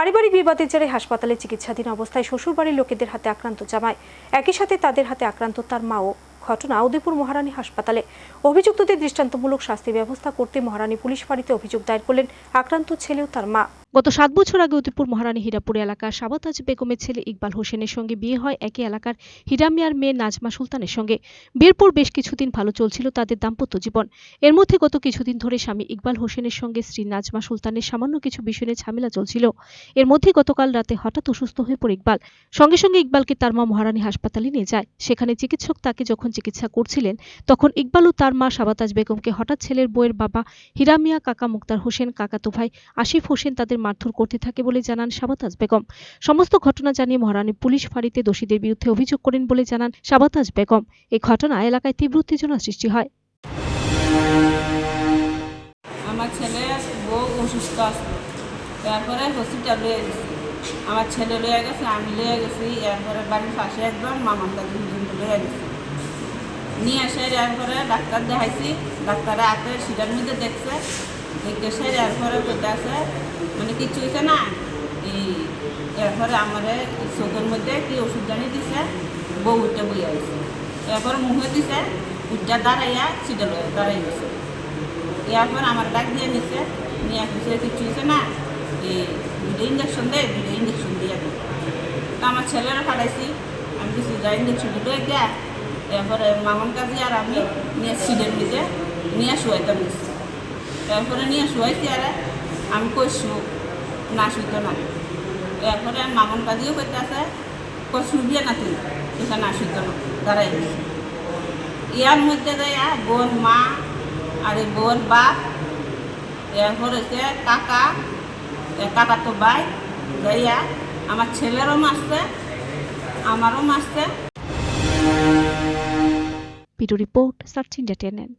পারিবারিক বিবাদের জেরে হাসপাতালে চিকিৎসাধীন অবস্থায় শ্বশুরবাড়ির লোকেদের হাতে আক্রান্ত জামাই। একই সাথে তাদের হাতে আক্রান্ত তার মাও। ঘটনা উদয়পুর মহারানী হাসপাতালে। অভিযুক্তদের দৃষ্টান্তমূলক শাস্তি ব্যবস্থা করতে মহারানী পুলিশ ফাঁড়িতে অভিযোগ দায়ের করলেন আক্রান্ত ছেলেও তার মা। গত সাত বছর আগে উদয়পুর মহারানী হীরাপুর এলাকার সাবাতাজ বেগমের ছেলে ইকবাল হোসেনের সঙ্গে বিয়ে হয়। একই এলাকার হিরামিয়ার মেয়ে নাজমা সুলতানের সঙ্গে। বিয়ের পর বেশ কিছুদিন ভালো চলছিল তাদের দাম্পত্য জীবন। এর মধ্যে গত কিছুদিন ধরে স্বামী ইকবাল হোসেনের সঙ্গে স্ত্রী নাজমা সুলতানের সামান্য কিছু বিষয় নিয়ে ঝামেলা চলছিল। এর মধ্যে গতকাল রাতে হঠাৎ অসুস্থ হয়ে পড়ে ইকবাল। সঙ্গে সঙ্গে ইকবালকে তার মা মহারানী হাসপাতালে নিয়ে যায়। সেখানে চিকিৎসক তাকে যখন চিকিৎসা করছিলেন, তখন ইকবাল ও তার মা সাবাতাজ বেগমকে হঠাৎ ছেলের বউয়ের বাবা হিরামিয়া কাকা মুক্তার হোসেন, কাকাতো ভাই আসিফ হোসেন তাদের মারধর করতে থাকে বলে জানান সাবাতাজ বেগম। সমস্ত ঘটনা জানিয়ে মহারানী পুলিশ ফাঁড়িতে দোষীদের বিরুদ্ধে অভিযোগ করেন বলে জানান সাবাতাজ বেগম। এই ঘটনা এলাকায় তীব্র উত্তেজনা সৃষ্টি হয়। আমার ছেলে বউ অসুস্থ আছে। তারপরে হসপিটাল লয়ে গেছি। আমার ছেলে লয়ে গেছে, আমি লয়ে গেছি। এরপরে বাড়ির পাশে একদম মামার দাদু দুজন লয়ে গেছি। নিয়ে এসে এরপরে ডাক্তার দেখাইছি। ডাক্তারে হাতে সিটার মধ্যে দেখছে। দেখে সে এরপরে বলতে আছে মানে কিছু হয়েছে না। এরপরে আমার চোখের মধ্যে কি ওষুধ জানি দিছে বউ উঠে বইয়া গেছে এরপর মুখে দিছে উঠটা দাঁড়াইয়া সিটা লয়ে দাঁড়াই গেছে। এরপর আমার ডাক দিয়ে নিছে, নিয়ে কিছু কিছু হয়েছে না। এই দুটো ইঞ্জেকশন দেয় দুটো ইঞ্জেকশন দিয়ে দেয় তা আমার ছেলেরা পাঠাইছি, আমি কিছু যা ইঞ্জেকশন দুটো দেয়া এরপরে মামন কাজে আর আমি নিয়ে সিডের নিতে নিয়ে শুয়াইতাম। নিচ্ছি এরপরে নিয়ে শুয়াইছি আর আমি শু না শুইতো না এরপরে মামন কাজেও করতে আসে কই শুবিয়ে না তুই তুই না শুইতো না দাঁড়াই ইয়ার মধ্যে দেয়া বোন মা আর বোন বাপ এরপর হচ্ছে কাকা কাকা তো ভাই যাইয়া আমার ছেলেরও মারছে আমারও মারছে ভিডিও রিপোর্ট সার্চ ইন্ডিয়া টেনেন